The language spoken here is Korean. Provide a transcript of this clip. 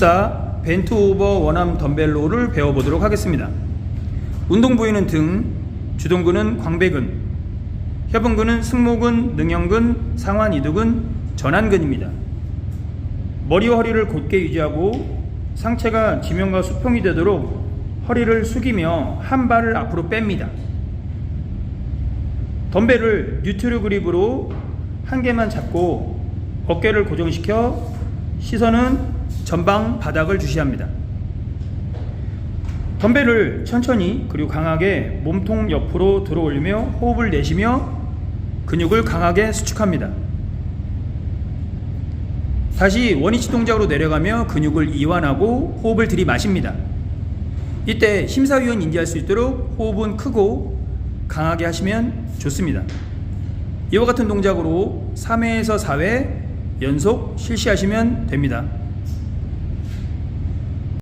24 벤트 오버 원암 덤벨로를 배워보도록 하겠습니다. 운동 부위는 등, 주동근은 광배근, 협응근은 승모근, 능형근, 상완 이두근, 전완근입니다. 머리와 허리를 곧게 유지하고 상체가 지면과 수평이 되도록 허리를 숙이며 한 발을 앞으로 뺍니다. 덤벨을 뉴트럴 그립으로 한 개만 잡고 어깨를 고정시켜 시선은 전방 바닥을 주시합니다. 덤벨을 천천히 그리고 강하게 몸통 옆으로 들어 올리며 호흡을 내쉬며 근육을 강하게 수축합니다. 다시 원위치 동작으로 내려가며 근육을 이완하고 호흡을 들이마십니다. 이때 심사위원 인지할 수 있도록 호흡은 크고 강하게 하시면 좋습니다. 이와 같은 동작으로 3회에서 4회 연속 실시하시면 됩니다.